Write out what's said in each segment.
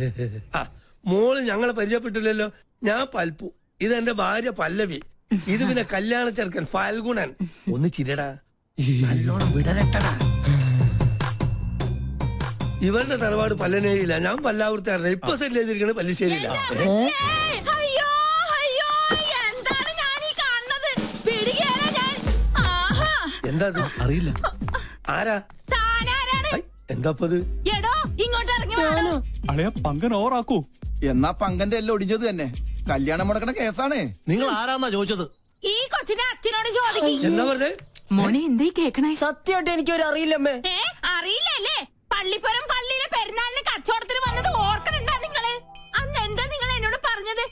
ആ മോൾ ഞങ്ങളെ പരിചയപ്പെട്ടില്ലല്ലോ. ഞാൻ പൽപ്പു. ഇത് എന്റെ ഭാര്യ പല്ലവി. ഇത് പിന്നെ കല്യാണ ചെറുക്കൻ ഫാൽഗുണൻ. ഒന്ന് ചിരടാ നല്ലോണം വിടരട്ടടാ. ഇവരുടെ തറവാട് പല്ലനേരിയില്ല ഞാൻ പല്ലാവൂർത്താറില്ല ഇപ്പൊ സെറ്റ് ചെയ്തിരിക്കുന്നത് പല്ലിശ്ശേരിയില്ല അയ്യോ അയ്യോ എന്താണ് ഞാൻ ഈ കാണുന്നത്? പിടികേല ഞാൻ. ആഹാ. എന്താ ഇത്? അറിയില്ല. ആരാ? എന്താ ഇങ്ങോട്ട്. അളയ പങ്കൻ ഓറാക്കൂ എന്നാ പങ്കന്റെ എല്ലാം ഒടിഞ്ഞത് തന്നെ. കല്യാണം മുടക്കണ കേസാണേ. നിങ്ങൾ ആരാന്നാ ചോദിച്ചത്? ഈ കൊച്ചിനെ അച്ഛനോട് ചോദിക്കും. എന്താ പറഞ്ഞേ മോനെ എന്തേ കേക്കണേ? സത്യമായിട്ട് എനിക്കൊരു അറിയില്ലമ്മേ. ഏ അറിയില്ലല്ലേ? പള്ളിപ്പുരം പള്ളിയിലെ പെരുന്നാളിന് കച്ചവടത്തിന് വന്നത് ഓർക്കണുണ്ടാ നിങ്ങൾ? അന്ന് എന്താ നിങ്ങൾ എന്നോട് പറഞ്ഞത്?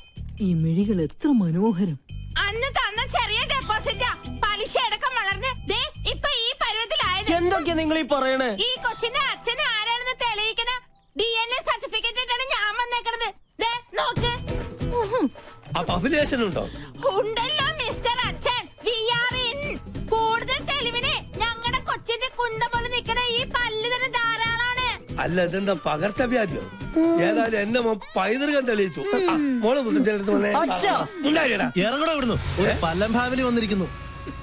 ഈ മിഴികൾ എത്ര മനോഹരം. അന്ന് തന്ന ചെറിയ ഡെപ്പോസിറ്റാ പലിശ അടക്കം വളർന്ന് ദേ ഇപ്പൊ ഈ പരുവത്തിലായത്. എന്തൊക്കെയാ നിങ്ങൾ ഈ പറയണേ? ഈ കൊച്ചിന്റെ അച്ഛൻ ആരാണെന്ന് തെളിയിക്കണ? ഡി എൻ എ സർട്ടിഫിക്കറ്റ് ഇട്ടാണ് ഞാൻ വന്നേക്കണത് ദേ നോക്ക്. അപ്പൊ അഭിലേഷൻ ഉണ്ടോ ഉണ്ടല്ലോ മിസ്റ്റർ അച്ഛൻ. വി ആർ ഇൻ കൂടുതൽ തെളിവിന് ഞങ്ങളുടെ കൊച്ചിന്റെ കുണ്ട പോലെ ഈ പല്ല് തന്നെ ധാരാളാണ്. അല്ല ഇതെന്താ പകർച്ചവ്യാധിയോ ഏതായാലും എന്നെ പൈതൃകം തെളിയിച്ചു. മോളെ മുത്തച്ഛനടുത്ത് വന്നേ അച്ഛാ. ഉണ്ടായിരടാ ഇറങ്ങടെ ഒരു പല്ലം ഫാമിലി വന്നിരിക്കുന്നു.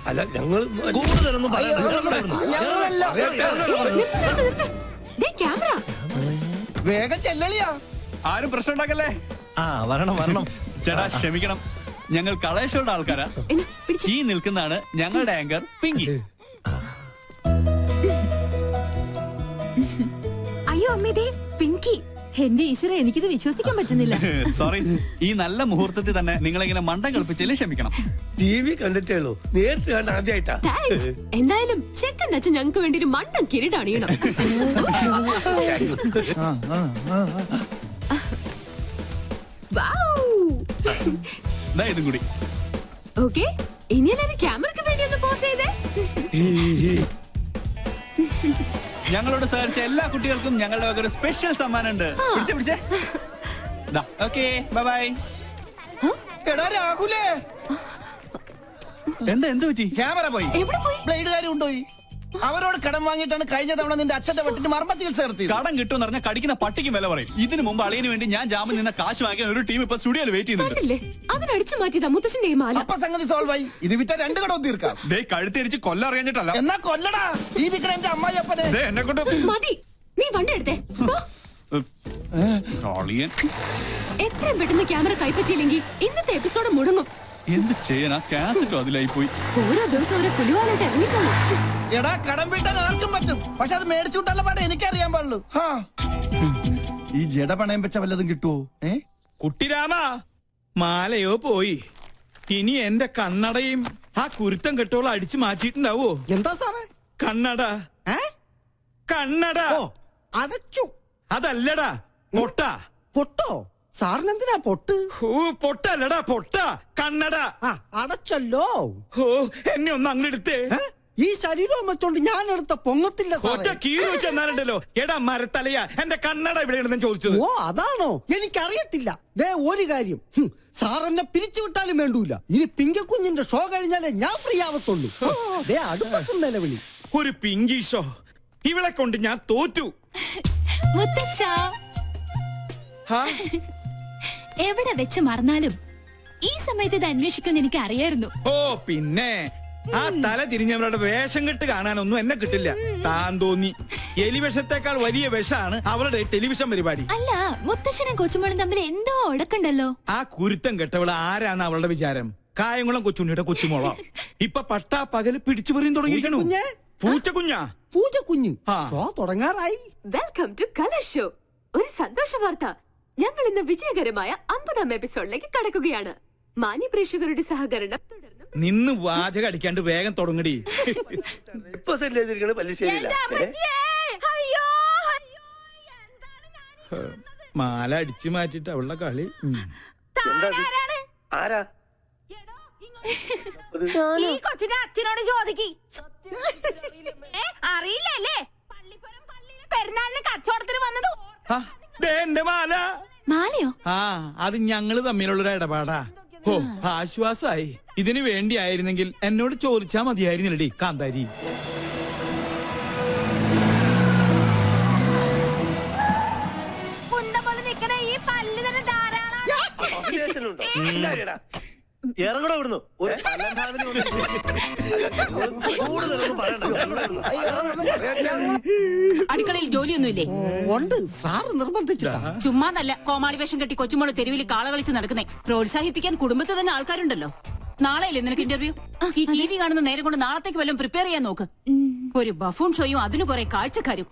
അല്ല ഞങ്ങൾ കൂടുതലൊന്നും പറയാം ഇവിടുന്ന്. ക്യാമറ. വേഗം ചെല്ലളിയാ. ആരും പ്രശ്നം ഉണ്ടാക്കല്ലേ? ആ വരണം വരണം. ചേട്ടാ ക്ഷമിക്കണം. ഞങ്ങൾ കളേഷോയുടെ ആൾക്കാരാ. ഈ നിൽക്കുന്നതാണ് ഞങ്ങളുടെ ആങ്കർ പിങ്കി. അയ്യോ അമ്മേ പിങ്കി. എന്റെ ഈശ്വര എനിക്കിത് വിശ്വസിക്കാൻ പറ്റുന്നില്ല. സോറി ഈ നല്ല മുഹൂർത്തത്തിൽ തന്നെ നിങ്ങളിങ്ങനെ മണ്ടം കളിപ്പിച്ചതിൽ ക്ഷമിക്കണം. ടി വി കണ്ടിട്ടേ ഉള്ളൂ. നേരിട്ട് കണ്ട ആദ്യമായിട്ടാ താങ്ക്സ് എന്തായാലും ചെക്കൻ അച്ഛൻ ഞങ്ങൾക്ക് വേണ്ടി ഒരു മണ്ടൻ കിരീടം അണിയണം. ദാ ഇതും കൂടി. ഓക്കെ ഇനി എല്ലാവരും ക്യാമറക്ക് വേണ്ടി ഒന്ന് പോസ് ചെയ്തേ. ഞങ്ങളോട് സഹകരിച്ച എല്ലാ കുട്ടികൾക്കും ഞങ്ങളുടെ വക ഒരു സ്പെഷ്യൽ സമ്മാനം ഉണ്ട് പിടിച്ചേ പിടിച്ചേ. ഓക്കെ ബൈ എടാ രാഹുലേ. എന്താ എന്ത് പറ്റി? ക്യാമറ പോയി? പോയി ബ്ലേഡുകാരും കൊണ്ടുപോയി അവരോട് കടം വാങ്ങിയിട്ടാണ് കഴിഞ്ഞ തവണ നിന്റെ അച്ഛന്റെ വെട്ടിട്ട് മർമ്മത്തിൽ ചികിത്സ നടത്തിയത്. കടം കിട്ടും പറഞ്ഞ കടിക്കുന്ന പട്ടിക്കും വില പറയും. ഇതിനു മുമ്പ് അളിയന് വേണ്ടി ഞാൻ ജാമ്യം നിന്ന കാശ് വാങ്ങിയ ഒരു ടീം ഇപ്പൊ സ്റ്റുഡിയോയിൽ വെയിറ്റ് ചെയ്യുന്നുണ്ട്. കണ്ടില്ലേ? അതിനടിച്ചു മാറ്റിയതാ മുത്തശ്ശന്റെ ഈ മാല. അപ്പൊ സംഗതി സോൾവ് ആയി. ഇത് വിറ്റ രണ്ട് കടവും തീർക്കാം ദേ കഴുത്തിരിച്ച് കൊല്ല അറിയാഞ്ഞിട്ടല്ല. എന്നാ കൊല്ലടാ? ഈ നിക്കണ എന്റെ അമ്മായി അപ്പനെ ദേ എന്നെ കൊണ്ട് മതി. നീ വണ്ടി എടുത്തേ. പോ. അളിയൻ. എത്രയും പെട്ടെന്ന് ക്യാമറ കൈപ്പറ്റിയില്ലെങ്കിൽ ഇന്നത്തെ എപ്പിസോഡ് മുടങ്ങും. എന്ത് ചെയ്യാനാ? കാസറ്റോ അതിലായി പോയി ഓരോ ദിവസം ഓരോ പുലിവാലായിട്ട് ഇറങ്ങിക്കോളൂ. എടാ കടം വീട്ടാൻ ആർക്കും പറ്റും. പക്ഷെ അത് മേടിച്ചുവിട്ടുള്ള പാടെ എനിക്കറിയാൻ പാടുള്ളൂ. ഈ ജഡ പണയം വെച്ച വല്ലതും കിട്ടുവോ? ഏ? കുട്ടിരാമ മാലയോ പോയി. ഇനി എന്റെ കണ്ണടയും ആ കുരുത്തം കെട്ടോളം അടിച്ചു മാറ്റിയിട്ടുണ്ടാവോ? എന്താ സാറേ? കണ്ണട. കണ്ണട. അടച്ചു. അതല്ലടാ പൊട്ട. പൊട്ടോ? സാറിന് എന്തിനാ പൊട്ട്? ഓ പൊട്ടല്ലടാ പൊട്ട. കണ്ണട. ആ അടച്ചല്ലോ. ഓ എന്നെ ഒന്ന് അങ്ങെടുത്തേ? ഈ ശരീരം വെച്ചോണ്ട് ഞാൻ എടുത്ത പൊങ്ങത്തില്ല ഒറ്റ എടാ മരത്തലയ എന്റെ കണ്ണട ഇവിടെ ചോദിച്ചത്. ഓ അതാണോ? എനിക്കറിയത്തില്ല. ദേ ഒരു കാര്യം. സാർ എന്നെ പിരിച്ചു വിട്ടാലും വേണ്ടൂല. ഇനി പിങ്കക്കുഞ്ഞിന്റെ ഷോ കഴിഞ്ഞാലേ ഞാൻ ഫ്രീ ആവത്തുള്ളൂ. ദേ അടുപ്പത്തും നിലവിളി. ഒരു പിങ്കി ഷോ ഇവളെ കൊണ്ട് ഞാൻ തോറ്റു. മുത്തശ്ശ. ഹാ? എവിടെ വെച്ച് മറന്നാലും ഈ സമയത്ത് ഇത് അന്വേഷിക്കുമെന്ന് എനിക്ക് അറിയായിരുന്നു ഓ പിന്നെ. ആ തല തിരിഞ്ഞവരുടെ വേഷം കെട്ട് കാണാനൊന്നും എന്നെ കിട്ടില്ല. താൻ തോന്നി. എലിവിഷത്തെക്കാൾ വലിയ വിഷമാണ് അവളുടെ ടെലിവിഷൻ പരിപാടി. അല്ല മുത്തശ്ശനും കൊച്ചുമോളും തമ്മിൽ എന്തോ ഉടക്കുണ്ടല്ലോ ആ കുരുത്തം കെട്ടവൾ ആരാണ് അവളുടെ വിചാരം? കായംകുളം കൊച്ചുണ്ണിയുടെ കൊച്ചുമോളോ? ഇപ്പൊ പട്ടാ പകൽ പിടിച്ചു പറയും തുടങ്ങിയിരിക്കണു. പൂച്ചക്കുഞ്ഞേ? പൂച്ചക്കുഞ്ഞാ. ഷോ തുടങ്ങാറായി. വെൽക്കം ടു കലർ ഷോ ഒരു സന്തോഷ വാർത്ത ഞങ്ങൾ ഇന്ന് വിജയകരമായ അമ്പതാം എപ്പിസോഡിലേക്ക് കടക്കുകയാണ്. മാന്യ പ്രേക്ഷകരുടെ സഹകരണം നിന്ന് വാചക അടിക്കാണ്ട് വേഗം തുടങ്ങടി. ഇപ്പൊ പല്ലിശ്ശേരിയില്ല മാല അടിച്ചു മാറ്റിട്ട് അവളുടെ കളി. എന്താ ആരാണ്? ആരാ? ഈ കൊച്ചിന്റെ അച്ഛനോട് ചോദിക്കി. അറിയില്ലല്ലേ? പള്ളിപ്പുരം പള്ളിയിലെ പെരുന്നാളിന് കച്ചവടത്തിന് വന്നത് ദേ എന്റെ മാല. മാലയോ? ആ അത് ഞങ്ങൾ തമ്മിലുള്ളൊരു ഇടപാടാ. ഓ ആശ്വാസായി. ഇതിനു വേണ്ടിയായിരുന്നെങ്കിൽ എന്നോട് ചോദിച്ചാ മതിയായിരുന്നില്ലടി കാന്താരി. കുണ്ട ഇറങ്ങണോ ഇവിടുന്ന്. ഒരു പല്ലന്താവിന് ഒന്ന് കൂടുതലൊന്നും പറയണ്ട. അടുക്കളയിൽ ജോലിയൊന്നുമില്ലേ? ഉണ്ട്. സാറ് നിർബന്ധിച്ചിട്ടാ. ചുമ്മാതല്ല കോമാളി വേഷം കെട്ടി കൊച്ചുമോൾ തെരുവിൽ കാളകളിച്ച് നടക്കുന്നേ. പ്രോത്സാഹിപ്പിക്കാൻ കുടുംബത്തിൽ തന്നെ ആൾക്കാരുണ്ടല്ലോ. നാളെയല്ലേ നിനക്ക് ഇന്റർവ്യൂ ഈ ടി വി കാണുന്ന നേരം കൊണ്ട് നാളത്തേക്ക് വല്ലതും പ്രിപ്പയർ ചെയ്യാൻ നോക്ക്. ഒരു ബഫൂൺ ഷോയും അതിന് കുറെ കാഴ്ചക്കാരും.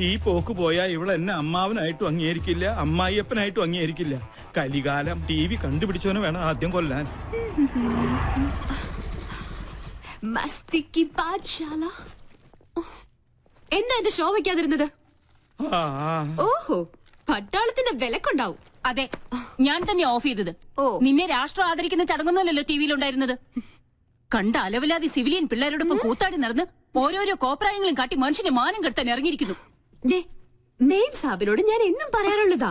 ഈ പോക്ക് പോയാൽ ഇവിടെ എന്നെ അമ്മാവനായിട്ടും അംഗീകരിക്കില്ല അമ്മായിയപ്പനായിട്ടും അംഗീകരിക്കില്ല. കലികാലം ടി വി കണ്ടുപിടിച്ചവനെ വേണം ആദ്യം കൊല്ലാൻ. മസ്തിക്ക് പാഠശാല? എന്നാ എന്റെ ഷോ വെക്കാതിരുന്നത്? ആ. ഓഹോ പട്ടാളത്തിന്റെ വിലക്കുണ്ടാവും. അതെ ഞാൻ തന്നെ ഓഫ് ചെയ്തത്. ഓ. നിന്നെ രാഷ്ട്രം ആദരിക്കുന്ന ചടങ്ങൊന്നുമല്ലല്ലോ ടി വിയിലുണ്ടായിരുന്നത് കണ്ട അലവിലാതി സിവിലിയൻ പിള്ളേരോടൊപ്പം കൂത്താടി നടന്ന് ഓരോരോ കോപ്രായങ്ങളും കാട്ടി മനുഷ്യന്റെ മാനം കെടുത്താൻ ഇറങ്ങിയിരിക്കുന്നു. ദേ, മെയിൻ സാബിനോട് ഞാൻ എന്നും പറയാറുള്ളതാ.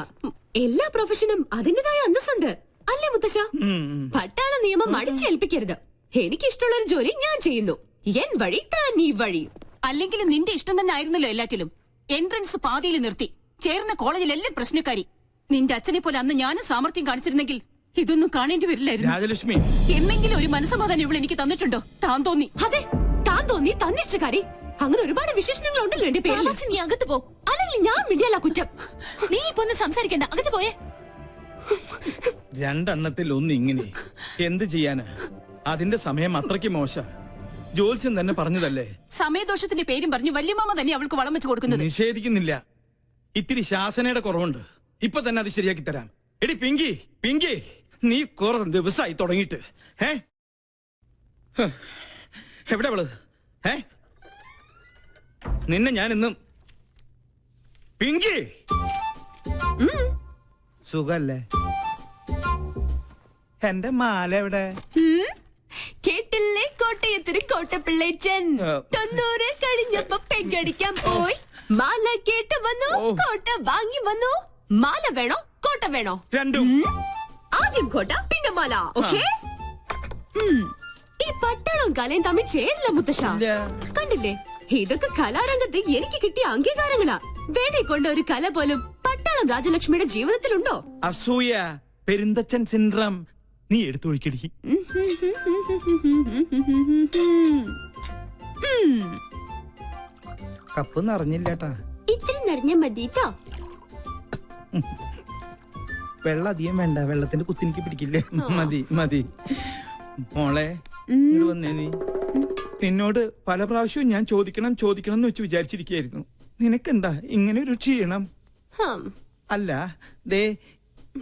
എല്ലാ പ്രൊഫഷനും അതിന്റേതായ അന്തസ്സുണ്ട്. അല്ലേ മുത്തശ്ശ? പട്ടാള നിയമം അടിച്ചേൽപ്പിക്കരുത്. എനിക്കിഷ്ടമുള്ള ഒരു ജോലി ഞാൻ ചെയ്യുന്നു. എൻ വഴി താൻ ഈ വഴി. അല്ലെങ്കിലും നിന്റെ ഇഷ്ടം തന്നെ ആയിരുന്നല്ലോ എല്ലാറ്റിലും. എൻട്രൻസ് പാതിയിൽ നിർത്തി. ചേർന്ന കോളേജിൽ എല്ലാം പ്രശ്നക്കാരി. നിന്റെ അച്ഛനെ പോലെ അന്ന് ഞാനും സാമർത്ഥ്യം കാണിച്ചിരുന്നെങ്കിൽ ഇതൊന്നും കാണേണ്ടി വരില്ലായിരുന്നു. രാജലക്ഷ്മി. എന്നെങ്കിലും ഒരു മനസ്സമാധാനം ഇവിടെ എനിക്ക് തന്നിട്ടുണ്ടോ? താൻ തോന്നി. അതെ താൻ തോന്നി തന്നിഷ്ടക്കാരി അങ്ങനെ ഒരുപാട് വിശേഷണങ്ങൾ ഉണ്ടല്ലോ എന്റെ പേര് നീ അകത്ത് പോ. അല്ലെങ്കിൽ ഞാൻ മിണ്ടിയല്ല കുറ്റം. നീ ഇപ്പൊ ഒന്ന് സംസാരിക്കണ്ട. അകത്ത് പോയേ. രണ്ടെണ്ണത്തിൽ ഒന്ന് ഇങ്ങനെ. എന്ത് ചെയ്യാന്? അതിന്റെ സമയം അത്രയ്ക്ക് മോശ. ജോത്സ്യം തന്നെ പറഞ്ഞതല്ലേ? സമയദോഷത്തിന്റെ പേരും പറഞ്ഞു വല്യമാമ തന്നെ അവൾക്ക് വളം വെച്ച് കൊടുക്കുന്നത്. നിഷേധിക്കുന്നില്ല. ഇത്തിരി ശാസനയുടെ കുറവുണ്ട്. ഇപ്പൊ തന്നെ അത് ശരിയാക്കി തരാം. എടി പിങ്കി പിങ്കി. നീ കുറെ ദിവസമായി തുടങ്ങിയിട്ട്. ഏ ഹ്. എവിടെ അവൾ? ഏ നിന്നെ ഞാൻ ഇന്നും പിങ്കി സുഖല്ലേ? എന്റെ മാല എവിടെ? കേട്ടില്ലേ കോട്ടയത്തിന് കോട്ടപ്പിള്ളേച്ചൻ. തൊണ്ണൂറ് കഴിഞ്ഞപ്പോ പെങ്കടിക്കാൻ പോയി. മാല കേട്ട് വന്നു കോട്ട വാങ്ങി വന്നു. മാല വേണോ കോട്ട വേണോ? രണ്ടും. ആദ്യം കോട്ട പിന്നെ മാല ഓക്കെ? ഈ പട്ടണം കലയും തമ്മിൽ ചേരില്ല മുത്തശ്ശ. കണ്ടില്ലേ? ഇതൊക്കെ കലാരംഗത്ത് എനിക്ക് കിട്ടിയ അംഗീകാരങ്ങളാ. വേണ്ടി കൊണ്ട ഒരു കല പോലും പട്ടാളം രാജലക്ഷ്മിയുടെ ജീവിതത്തിലുണ്ടോ? അസൂയ പെരുന്തച്ചൻ സിൻഡ്രം. നീ എടുത്തു ഒഴിക്കടി. കപ്പ് നിറഞ്ഞില്ലേട്ടാ. ഇത്തിരി നിറഞ്ഞ മതിട്ടോ. വെള്ളം അധികം വേണ്ട. വെള്ളത്തിന്റെ കുത്തിനിക്ക് പിടിക്കില്ലേ? മതി മതി. മോളെ വന്നേ നീ. നിന്നോട് പല പ്രാവശ്യവും ഞാൻ ചോദിക്കണം ചോദിക്കണം എന്ന് വെച്ച് വിചാരിച്ചിരിക്കുകയായിരുന്നു. നിനക്കെന്താ? ഇങ്ങനെ ഒരു ക്ഷീണം? അല്ല ദേ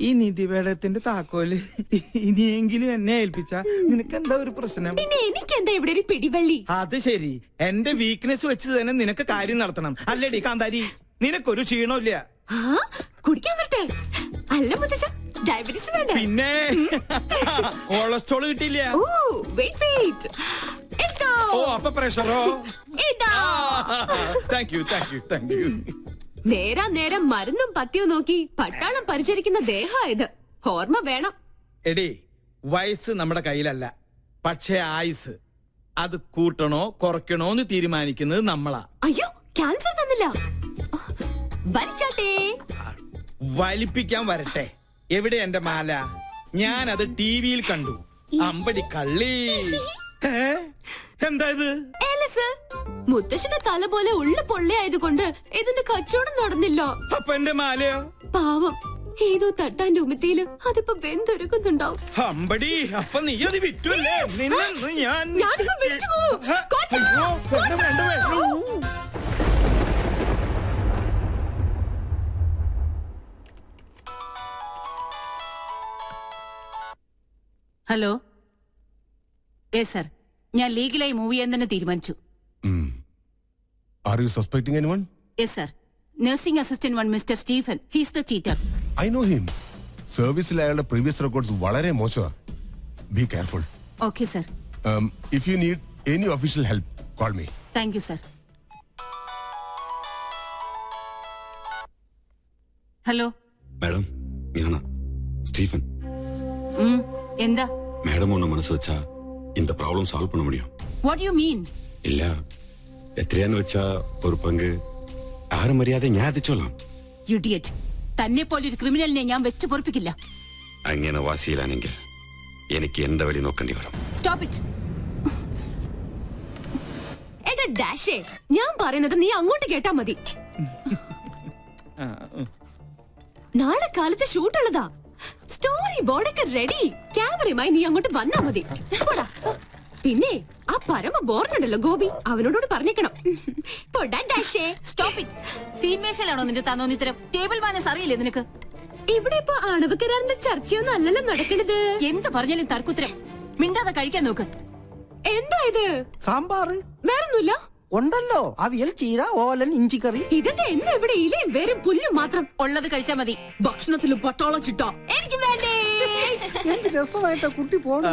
ഈ നിധിവേടത്തിന്റെ താക്കോൽ ഇനിയെങ്കിലും എന്നെ ഏൽപ്പിച്ച നിനക്കെന്താ ഒരു പ്രശ്നം? പിന്നെ എനിക്കെന്താ ഇവിടെ ഒരു പിടിവള്ളി? അത് ശരി. എന്റെ വീക്ക്നെസ് വെച്ച് തന്നെ നിനക്ക് കാര്യം നടത്തണം. അല്ലേടി കാന്താരി? നിനക്കൊരു ക്ഷീണമില്ല. ആ കുടിക്കാൻ വരട്ടെ. അല്ല മുത്തശ്ശ ഡയബറ്റീസ് വേണ്ട? പിന്നെ? കൊളസ്ട്രോൾ കിട്ടില്ല ഓ വെയിറ്റ് വെയിറ്റ് ഓ അപ്പൊ പ്രഷറോ? ഇതാ. Thank you thank you thank you നേരാ നേരം മരുന്നും പത്തിയും നോക്കി പട്ടാളം പരിചരിക്കുന്ന ദേഹായത് ഓർമ്മ വേണം. എടി വയസ്സ് നമ്മുടെ കയ്യിലല്ല. പക്ഷേ ആയുസ്. അത് കൂട്ടണോ കുറയ്ക്കണോ എന്ന് തീരുമാനിക്കുന്നത് നമ്മളാ. അയ്യോ ക്യാൻസർ തന്നില്ല. വലിച്ചാട്ടേ. വലിപ്പിക്കാൻ വരട്ടെ. എവിടെ എന്റെ മാല? ഞാൻ അത് ടി വിയിൽ കണ്ടു. അമ്പടി കള്ളി? എന്താ ഇത്? ഏലസ് മുത്തശ്ശന്റെ തല പോലെ ഉള്ള പൊള്ളയായതുകൊണ്ട് ഇതിന്റെ കച്ചവടം നടന്നില്ല. അപ്പൊ എന്റെ മാലയോ? പാവം ഏതോ തട്ടാന്റെ ഉമിത്തിയിൽ അതിപ്പോ വെന്തൊരുക്കുന്നുണ്ടാവും. അമ്പടി അപ്പൊ നീ അത് വിറ്റല്ലേ? നിന്നെ ഇന്ന് ഞാൻ ഞാനിപ്പോ വിളിച്ചു പോവും. ആ, കോട്ടാ, അയ്യോ, വേണ്ട, വേണ്ട, വേണ്ട. ഹലോ യെസ് സർ ഞാൻ ലീഗലായി മൂവ് ചെയ്യാൻ തന്നെ തീരുമാനിച്ചു. Are you suspecting anyone yes sir nursing assistant one mister Stephen he's the cheater I know him സർവീസിൽ അയാളുടെ പ്രീവിയസ് റെക്കോർഡ്സ് വളരെ മോശമാണ് be careful okay sir if you need any official help call me thank you sir hello madam ഞാനാ Stephen എന്താ? Madam ഒന്ന് മനസ്സ് വെച്ചാ இந்த ப்ராப்ளம் சால்வ் பண்ண முடியும் വാട്ട് യു മീൻ இல்ல എത്രയാന്ന് വെച്ചാ ഒരു പങ്ക് ആരും മര്യാദ ഞാൻ എത്തിച്ചോളാം യുഡിയറ്റ് തന്നെ പോലെ ഒരു ക്രിമിനലിനെ ഞാൻ വെച്ച് പൊറപ്പിക്കില്ല അങ്ങനെ വാശിയിലാണെങ്കിൽ എനിക്ക് എന്റെ വഴി നോക്കേണ്ടി വരും സ്റ്റോപ്പ് ഇറ്റ് എടാ ഡാഷേ ഞാൻ പറയുന്നത് നീ അങ്ങോട്ട് കേട്ടാ മതി ആ, ഉം. നാളെ കാലത്ത് ഷൂട്ടുള്ളതാ സ്റ്റോറി ബോർഡൊക്കെ റെഡി ക്യാമറയുമായി നീ അങ്ങോട്ട് വന്നാ മതി. പോടാ. പിന്നെ ആ പരമ ബോർഡുണ്ടല്ലോ ഗോപി അവനോടോട് പറഞ്ഞേക്കണം. പോടാ ഡാഷേ. സ്റ്റോപ്പ് ഇറ്റ് തീന്മേശയിലാണോ നിന്റെ തന്നോന്നിത്തരം? ടേബിൾ മാനസ് അറിയില്ലേ നിനക്ക്? ഇവിടെ ഇപ്പൊ അണവ് കരാറിന്റെ ചർച്ചയൊന്നും അല്ലല്ലോ നടക്കണത്. എന്ത് പറഞ്ഞാലും തർക്കുത്തരം. മിണ്ടാതെ കഴിക്കാൻ നോക്ക്. എന്താ ഇത്? സാമ്പാർ വേറൊന്നുമില്ല. ഉണ്ടല്ലോ. അവിയൽ ചീര ഓലൻ ഇഞ്ചിക്കറി. ഇതൊക്കെ എന്താ ഇവിടെ ഇലയും വേരും പുല്ലും മാത്രം? ഉള്ളത് കഴിച്ചാ മതി. ഭക്ഷണത്തിൽ പട്ടോളം ചിട്ടോ. എനിക്ക് വേണ്ടേ? എന്ത് രസമായിട്ടാ കുട്ടി പോണ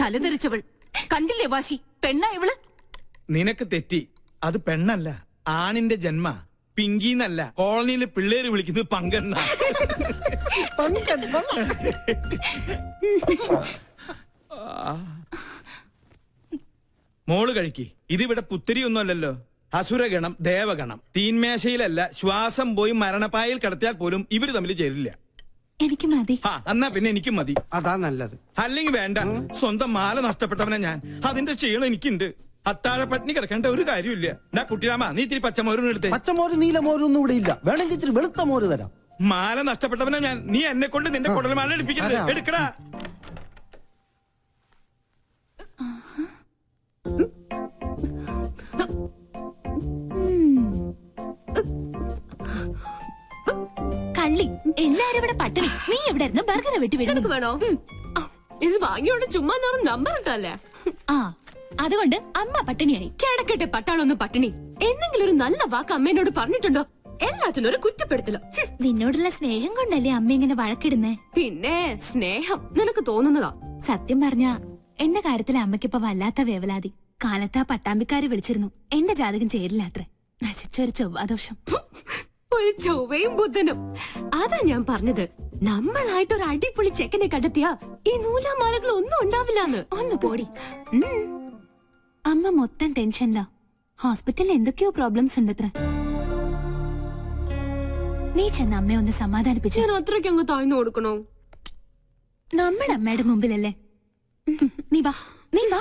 തലതെറിച്ചവൾ കണ്ടില്ലേ വാശി? പെണ്ണ ഇവൾ? നിനക്ക് തെറ്റി. അത് പെണ്ണല്ല. ആണിന്റെ ജന്മ. പിങ്കിന്നല്ല. കോളനിയിലെ പിള്ളേര് വിളിക്കുന്നത് പങ്കെന്ന. മോൾ കഴിക്ക്. ഇതിവിടെ പുത്തിരിയൊന്നുമല്ലല്ലോ. അസുരഗണം ദേവഗണം. തീന്മേശയിലല്ല ശ്വാസം പോയി മരണപ്പായയിൽ കിടത്തിയാൽ പോലും ഇവർ തമ്മിൽ ചേരില്ല. എനിക്ക് മതി. ആ എന്നാ പിന്നെ എനിക്കും മതി. അതാ നല്ലത്. അല്ലെങ്കിൽ വേണ്ട. സ്വന്തം മാല നഷ്ടപ്പെട്ടവനെ ഞാൻ. അതിന്റെ ക്ഷീണം എനിക്കുണ്ട്. അത്താഴ പട്ടിണി കിടക്കേണ്ട ഒരു കാര്യമില്ല എന്നാ കുട്ടിരാമ നീ ഇത്തിരി പച്ചമോരും എടുത്തേ. പച്ചമോര് നീലമോരും ഒന്നും ഇവിടെ ഇല്ല. വേണമെങ്കിൽ ഇത്തിരി വെളുത്ത മോര് തരാം. മാല നഷ്ടപ്പെട്ടവനെ ഞാൻ. നീ എന്നെ കൊണ്ട് നിന്റെ കുടൽമാല എടുപ്പിക്കരുത്. തരാം. എടുക്കടാ. എല്ലാരും ഇവിടെ പട്ടിണി. നീ എവിടെ ഇരുന്ന് ബർഗർ വെട്ടി വീടുന്നു വേണോ? ഇത് വാങ്ങിയോണ്ട് ചുമ്മാ നോറും നമ്പർ ഇട്ടല്ലേ ആ അതുകൊണ്ട് അമ്മ പട്ടിണിയായി. കിടക്കട്ടെ പട്ടാളൊന്നും പട്ടിണി. എന്തെങ്കിലും ഒരു നല്ല വാക്ക് അമ്മേനോട് പറഞ്ഞിട്ടുണ്ടോ? എല്ലാത്തിനും ഒരു കുറ്റപ്പെടുത്തലോ. നിന്നോടുള്ള സ്നേഹം കൊണ്ടല്ലേ അമ്മ ഇങ്ങനെ വഴക്കിടുന്നേ? പിന്നെ സ്നേഹം നിനക്ക് തോന്നുന്നതാ? സത്യം പറഞ്ഞ എന്റെ കാര്യത്തിൽ അമ്മയ്ക്കിപ്പോ വല്ലാത്ത വേവലാതി. കാലത്ത് ആ പട്ടാമ്പിക്കാരെ വിളിച്ചിരുന്നു. എന്റെ ജാതകം ചേരില്ലാത്ര. നശിച്ചൊരു ചൊവ്വാദോഷം. ഒരു ചൊവ്വയും ബുദ്ധനും അതാ ഞാൻ പറഞ്ഞത്. നമ്മളായിട്ട് ഒരു അടിപൊളി ചെക്കനെ കണ്ടെത്തിയാ ഈ നൂലാമാലകൾ ഒന്നും ഉണ്ടാവില്ലാന്ന്. ഒന്ന് പോടി. അമ്മ മൊത്തം ടെൻഷനിലാ. ഹോസ്പിറ്റലിൽ എന്തൊക്കെയോ പ്രോബ്ലംസ് ഉണ്ടത്ര. നീ ചെന്ന് അമ്മയെ ഒന്ന് സമാധാനിപ്പിച്ചു. ഞാൻ അത്രയ്ക്ക് അങ്ങ് താഴ്ന്നു കൊടുക്കണോ? നമ്മുടെ അമ്മയുടെ മുമ്പിലല്ലേ. നീ വാ. നീ വാ.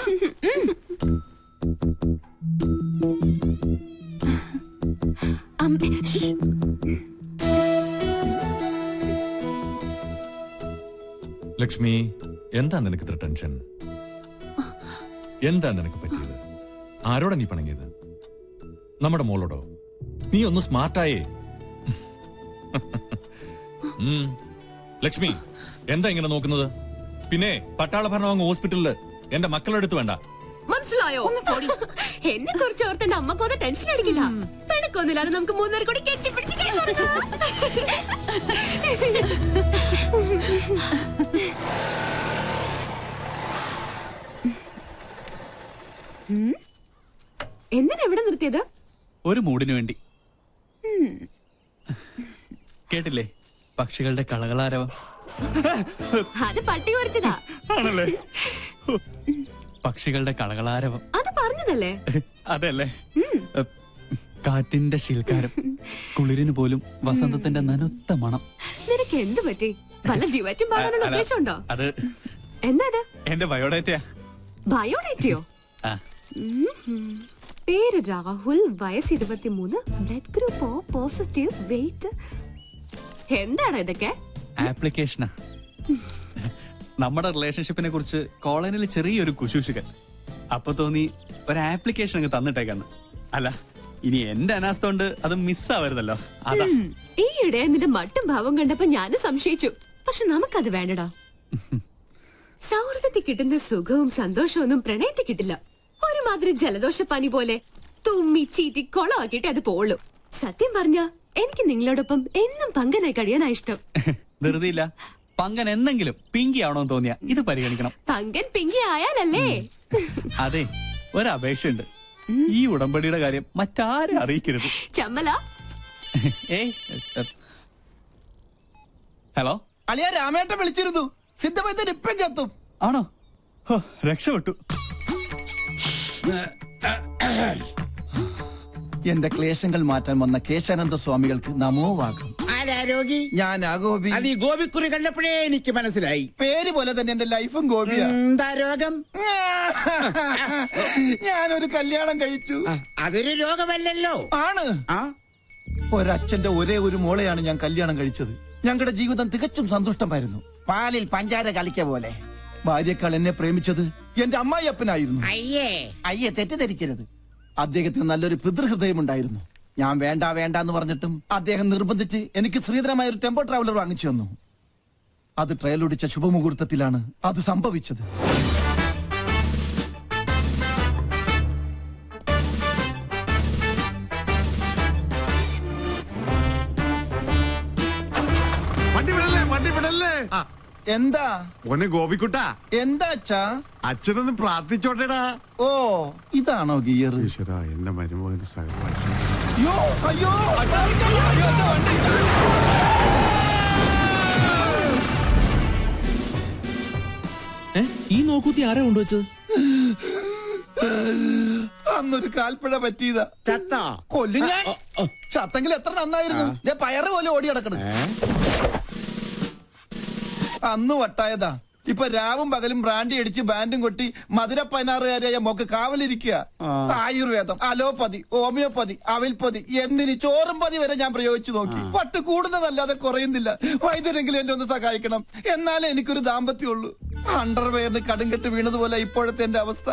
ലക്ഷ്മി എന്താ നിനക്ക് ഇത്ര ടെൻഷൻ? എന്താ നിനക്ക് പറ്റിയത്? ആരോടാ നീ പണങ്ങിയത്? നമ്മുടെ മോളോടോ? നീ ഒന്ന് സ്മാർട്ടായേ. ലക്ഷ്മി എന്താ ഇങ്ങനെ നോക്കുന്നത്? പിന്നെ പട്ടാള ഭരണവാങ് ഹോസ്പിറ്റലിൽ എന്റെ മക്കളുടെ അടുത്ത് വേണ്ട. മനസ്സിലായോ? എന്നെ കുറിച്ച് ഓർത്ത് എന്റെ അമ്മക്കൊന്ന് ടെൻഷൻ അടിക്കണ്ട. അത് നമുക്ക് മൂന്നേര കൂടി കെട്ടിപ്പിടിച്ച് കൈ കൊടുക്കാം. ഉം. എന്തിനാ ഒരു മൂടിന് വേണ്ടി. കേട്ടില്ലേ? പക്ഷികളുടെ കളകളാരവം. അത് പട്ടി വരച്ചതാ ആണല്ലേ? പക്ഷികളുടെ കളകളാരവം. അത് പറഞ്ഞതല്ലേ? അതല്ലേ? കാറ്റിന്റെ ശിൽക്കാരം. കുളിരിന് പോലും വസന്തത്തിന്റെ നനുത്ത മണം. നിനക്ക് എന്ത് പറ്റി? വല്ല ജീവറ്റും പാടാനുള്ള ഉദ്ദേശം ഉദ്ദേശമുണ്ടോ? അത് എന്താ ഇത് എന്റെ ബയോഡേറ്റയാ. ബയോഡേറ്റയോ? ആ. പേര് രാഹുൽ വയസ്സ് ഇരുപത്തിമൂന്ന് blood group O positive weight. എന്താണ് ഇതൊക്കെ? ആപ്ലിക്കേഷനാ. നമ്മുടെ റിലേഷൻഷിപ്പിനെ കുറിച്ച് കോളനിയിൽ ചെറിയൊരു കുശൂശുകൻ. അപ്പൊ തോന്നി ഒരു ആപ്ലിക്കേഷൻ അങ്ങ് തന്നിട്ടേക്കാന്ന്. അല്ല ഇനി എന്റെ അനാസ്ഥ കൊണ്ട് അത് മിസ്സാവരുതല്ലോ. അതാ. ഈയിടെ നിന്റെ മട്ടും ഭാവം കണ്ടപ്പോ ഞാനും സംശയിച്ചു. പക്ഷെ നമുക്കത് വേണ്ടടാ. സൗഹൃദത്തിൽ കിട്ടുന്ന സുഖവും സന്തോഷവും ഒന്നും പ്രണയത്തിൽ കിട്ടില്ല. ഒരുമാതിരി ജലദോഷ പനി പോലെ തുമ്മി ചീറ്റി കൊളമാക്കിട്ട് അത് പോളൂ സത്യം പറഞ്ഞ എനിക്ക് നിങ്ങളോടൊപ്പം എന്നും പങ്കനായി കഴിയാനാ ഇഷ്ടം. ധൃതിയില്ല പങ്കൻ എന്തെങ്കിലും പിങ്കി ആണോന്ന് തോന്നിയ ഇത് പരിഗണിക്കണം. പങ്കൻ പിങ്കി ആയാലല്ലേ അതെ ഒരപേക്ഷയുണ്ട്. ഈ ഉടമ്പടിയുടെ കാര്യം മറ്റാരും അറിയിക്കരുത്. ചമ്മല. ഏയ് ഹലോ? അളിയ രാമേട്ടൻ വിളിച്ചിരുന്നു. സിദ്ധമൈത്തൻ ഇപ്പം കത്തും. ആണോ? രക്ഷപ്പെട്ടു. എന്റെ ക്ലേശങ്ങൾ മാറ്റാൻ വന്ന കേശാനന്ദ സ്വാമികൾക്ക് നമോവാകം ആരാ രോഗി? ഞാൻ ആ ഗോപി. അത് ഈ ഗോപിക്കുറി കണ്ടപ്പോഴേ എനിക്ക് മനസ്സിലായി. പേര് പോലെ തന്നെ എന്റെ ലൈഫും ഗോപിയാ. എന്താ രോഗം? ഞാനൊരു കല്യാണം കഴിച്ചു. അതൊരു രോഗമല്ലല്ലോ. ആണ്. ഒരച്ഛന്റെ ഒരേ ഒരു മോളെയാണ് ഞാൻ കല്യാണം കഴിച്ചത്. ഞങ്ങളുടെ ജീവിതം തികച്ചും സന്തുഷ്ടമായിരുന്നു പാലിൽ പഞ്ചാര കളിക്ക പോലെ. ഭാര്യക്കാൾ എന്നെ പ്രേമിച്ചത് എന്റെ അമ്മായിയപ്പനായിരുന്നു. അയ്യേ. അയ്യെ തെറ്റിദ്ധരിക്കരുത്. അദ്ദേഹത്തിന് നല്ലൊരു പിതൃഹൃദയം ഉണ്ടായിരുന്നു ഞാൻ വേണ്ട വേണ്ട എന്ന് പറഞ്ഞിട്ടും അദ്ദേഹം നിർബന്ധിച്ച് എനിക്ക് ശ്രീധരമായ ഒരു ടെമ്പോ ട്രാവലർ വാങ്ങിച്ചു തന്നു. അത് ട്രയലൊടിച്ച ശുഭമുഹൂർത്തത്തിലാണ് അത് സംഭവിച്ചത്. എന്താ? ഒന്നെ ഗോപിക്കുട്ട. എന്താ അച്ഛാ? അച്ഛനൊന്ന് പ്രാർത്ഥിച്ചോട്ടേടാ. ഓ ഇതാണോ ഗിയർ ഈശ്വരാ എന്റെ മരുമകന് സഹപാഠി. അയ്യോ അയ്യോ. ഈ നോക്കൂത്തി ആരാ കൊണ്ടുവച്ചത്? അന്നൊരു കാൽപ്പഴ പറ്റിയതാ. ചത്ത. കൊല്ലു ഞാൻ. ചത്തെങ്കിൽ എത്ര നന്നായിരുന്നു. ഞാൻ പയറ് പോലെ ഓടി കിടക്കണം അന്ന് വട്ടായതാ. ഇപ്പൊ രാവും പകലും ബ്രാൻഡി അടിച്ച് ബാൻഡും കൊട്ടി മധുര പതിനാറുകാരിയായ മോക്ക് കാവലിരിക്കുക. ആയുർവേദം അലോപ്പതി ഹോമിയോപ്പതി അവിൽപ്പതി എന്തിന് ചോറും പതി വരെ ഞാൻ പ്രയോഗിച്ചു നോക്കി. പട്ട് കൂടുന്നതല്ലാതെ കുറയുന്നില്ല. വൈദ്യരെങ്കിലും എന്നെ ഒന്ന് സഹായിക്കണം. എന്നാലേ എനിക്കൊരു ദാമ്പത്യമുള്ളൂ. അണ്ടർവെയറിന് കടുങ്കെട്ട് വീണതുപോലെ ഇപ്പോഴത്തെ എന്റെ അവസ്ഥ.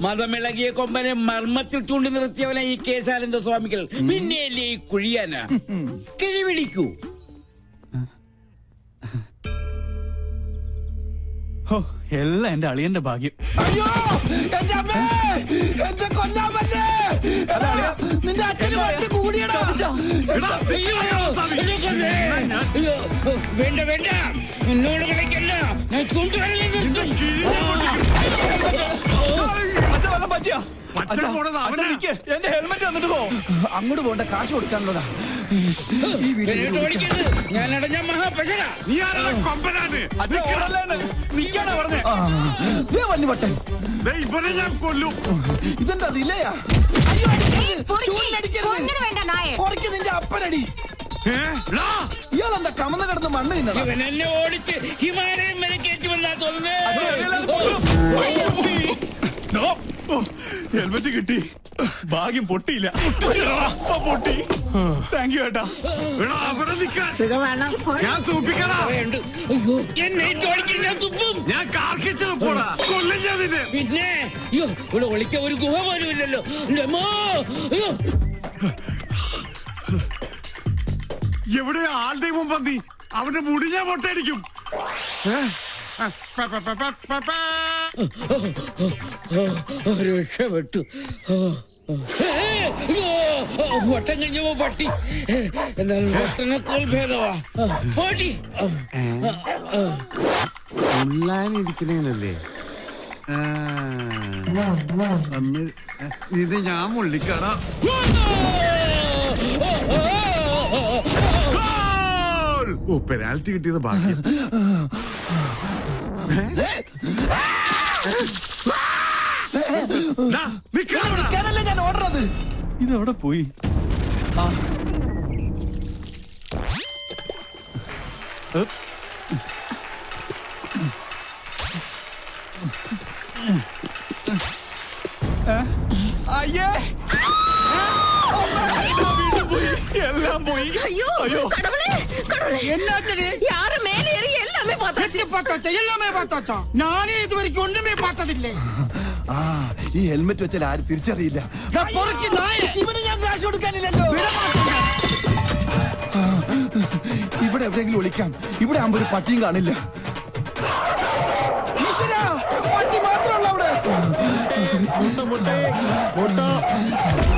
മതമിളകിയ കൊമ്പനെ മർമ്മത്തിൽ ചൂണ്ടി നിർത്തിയവനെ ഈ കേശാനന്ദ സ്വാമികൾ. പിന്നെയല്ലേ ഈ കുഴിയാന? കിഴിപിടിക്കൂ. എല്ലാം എന്റെ അളിയന്റെ ഭാഗ്യം. അയ്യോ എന്റെ അമ്മേ എന്റെ കൊല്ലാമല്ലേ എടാ, നിന്റെ അച്ഛന് വണ്ടി കൂടിയടാ. അയ്യോ, എന്നെ കൊന്നേ. അയ്യോ, വേണ്ട വേണ്ട. എന്നോട് കളിക്കല്ല ഞാൻ ചൂണ്ടുവരലിൽ നിർത്തും എന്റെ ഹെൽമെറ്റ് വന്നിട്ട് പോ. അങ്ങോട്ട് പോണ്ട കാശ് കൊടുക്കാനുള്ളതാ. ഈ വീട്ടിൽ ഇതെന്താ ഇല്ലയാ? അയ്യോ അടിക്കരുത് ചൂലിലടിക്കരുത് വേണ്ട നായേ. പൊറിക്ക് നിന്റെ അപ്പനടി. ഇയാളെന്താ കമന്ന് കിടന്ന് മണ്ണ് ഓടിച്ച് ഹിമാലയം വരെ കയറ്റുമെന്നാ തോന്നുന്നത് ഹെൽമെറ്റ് കിട്ടി. ഭാഗ്യം പൊട്ടിയില്ല. പൊട്ടി. താങ്ക് യു ഏട്ടാ. അവിടെ നിൽക്കാൻ. സുഖമാണോ? ഞാൻ സൂപ്പിക്കടാ. ഉണ്ട്. അയ്യോ, എന്നെ ഇട്ട് ഓടിക്കില്ല തുപ്പും. ഞാൻ കാർക്കിച്ചത് പോടാ. കൊല്ലും ഞാൻ നിന്നെ. പിന്നെ അയ്യോ ഇവിടെ ഒളിക്ക ഒരു ഗുഹ പോലും ഇല്ലല്ലോ. അയ്യോ. എവിടെ ആളുടെ മുമ്പ് നീ അവന്റെ മുടി ഞാൻ പൊട്ടടിക്കും ഏ? രക്ഷപ്പെട്ടു. വട്ടം കഴിഞ്ഞപ്പോ പട്ടി. ഉള്ളാനിരിക്കണേനല്ലേ ഇത് ഞാൻ മുള്ളിക്കട. ഓ പെനാൽറ്റി കിട്ടിയത് ഭാഗ്യം. അവിടെ. നിൽക്കാനല്ലേ ഞാൻ ഓടുന്നത് ഇതെവിടെ പോയി ആ ഏ? ഏ? അയ്യേ വീണ്ടും പോയി എല്ലാം പോയി ஐயோ கடவுளே கடவுளே என்னாச்சு யாரு மேல ஏறி எல்லாமே பார்த்தாச்சு எட்டி பார்த்தாச்சா எல்லாமே பார்த்தாச்சா நானே இது வரைக்கும் ஒண்ணுமே பார்த்ததில்லை ആ ഈ ഹെൽമെറ്റ് വെച്ചാൽ ആരും തിരിച്ചറിയില്ല நான் பொறுக்கி நாயே ഇവന് ഞാൻ കാശ് കൊടുക്കാനില്ലല്ലോ ആ, ഇവിടെ എവിടെയെങ്കിലും ഒളിക്കാം ഇവിടെ ആകുമ്പോ ഒരു പട്ടിയും കാണില്ല ഈശ്വരാ, പട്ടി മാത്രമല്ല അവിടെ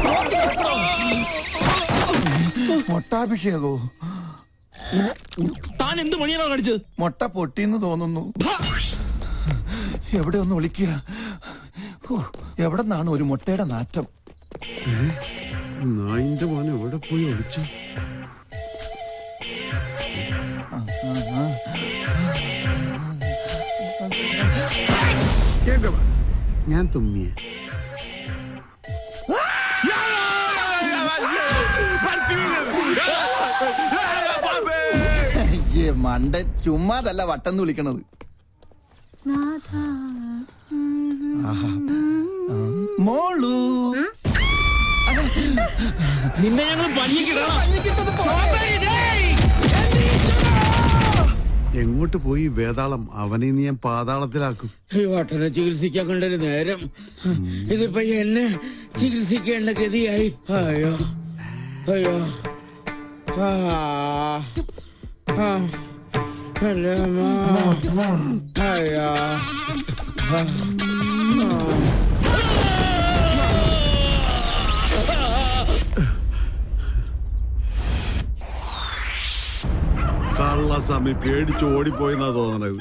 നോക്കി നിൽക്കണോ? മൊട്ടാഭിഷേകോ താൻ എന്ത് മണിയാണോ കാണിച്ചത് മുട്ട പൊട്ടിന്ന് തോന്നുന്നു. എവിടെ ഒന്ന് ഒളിക്കുക? എവിടെ നിന്നാണ് ഒരു മുട്ടയുടെ നാറ്റം? നായിന്റെ എവിടെ പോയി ഒളിച്ചു? ഞാൻ തുമ്മിയ. മണ്ടൻ ചുമ്മാതല്ല വട്ടം വിളിക്കണത് മോളു. നിന്നെ ഞങ്ങൾ എങ്ങോട്ട് പോയി വേതാളം? അവനെ നീ ഞാൻ പാതാളത്തിലാക്കും. ഈ വട്ടനെ ചികിത്സിക്കാൻ കണ്ടൊരു നേരം. ഇതിപ്പോ എന്നെ ചികിത്സിക്കേണ്ട ഗതിയായി. അയ്യോ. അയ്യോ. ആ. അയ്യോ ആ. പേടിച്ച് ഓടിപ്പോയെന്നാ തോന്നണത്